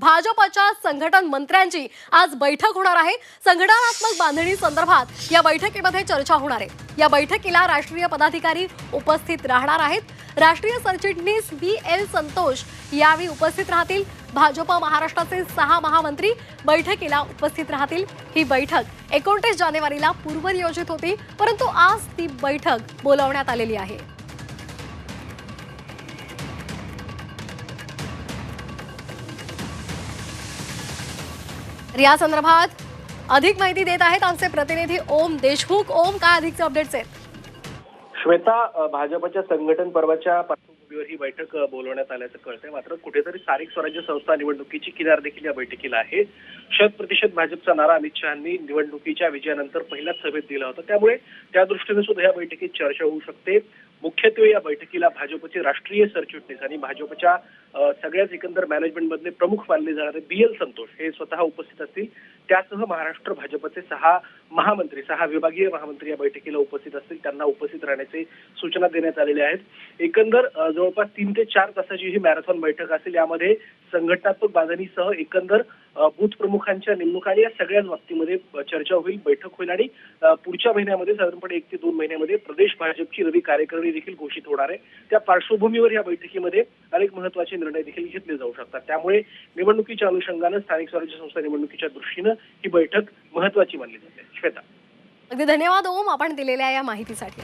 भाजपच्या संघटन मंत्र्यांची आज बैठक होणार आहे. संघटनात्मक बांधणी संदर्भात या बैठकीमध्ये चर्चा होणार आहे. या बैठकीला राष्ट्रीय पदाधिकारी उपस्थित राहणार आहेत. राष्ट्रीय सरचिटणीस बी एल संतोष यावेळी उपस्थित राहतील. भाजप महाराष्ट्राचे सहा महामंत्री बैठकीला उपस्थित राहतील. ही बैठक एकोणतीस जानेवारीला पूर्वनियोजित होती परंतु आज ती बैठक बोलावण्यात आलेली आहे. या संदर्भात अधिक माहिती देत आहेत आमचे प्रतिनिधी ओम देशमुख. ओम काय अधिकचे अपडेट्स आहेत? श्वेता भाजपच्या संघटन पर्वाच्या पार्श्वभूमीवर ही बैठक बोलवण्यात आल्याचं कळतंय. मात्र कुठेतरी स्थानिक स्वराज्य संस्था निवडणुकीची किनार देखील या बैठकीला आहे. शत प्रतिशत भाजपचा नारा अमित शहानी निवडणुकीच्या विजयानंतर पहिल्याच सभेत दिला होता. त्यामुळे त्या दृष्टीने सुद्धा या बैठकीत चर्चा होऊ शकते. मुख्यत्वे या बैठकीला भाजपचे राष्ट्रीय सरचिटणीस आणि भाजपच्या सगळ्याच एकंदर मॅनेजमेंटमधले प्रमुख मानले जाणारे बी एल संतोष हे स्वतः उपस्थित असतील. त्यासह महाराष्ट्र भाजपचे सहा महामंत्री सहा विभागीय महामंत्री या बैठकीला उपस्थित असतील. त्यांना उपस्थित राहण्याचे सूचना देण्यात आलेल्या आहेत. एकंदर जवळपास तीन ते चार तासाची ही मॅरेथॉन बैठक असेल. यामध्ये संघटनात्मक बांधणीसह एकंदर बूथ प्रमुखांच्या नेमणुका या सगळ्याच बाबतीमध्ये चर्चा होईल बैठक होईल आणि पुढच्या महिन्यामध्ये साधारणपणे एक ते दोन महिन्यामध्ये प्रदेश भाजपची नवी कार्यकारिणी देखील घोषित होणार आहे. त्या पार्श्वभूमीवर या बैठकीमध्ये अनेक महत्त्वाचे निर्णय देखील घेतले जाऊ शकतात. त्यामुळे निवडणुकीच्या अनुषंगानं स्थानिक स्वराज्य संस्था निवडणुकीच्या दृष्टीनं ही बैठक महत्वाची मानली जाते. श्वेता. अगदी धन्यवाद ओम आपण दिलेल्या या माहितीसाठी.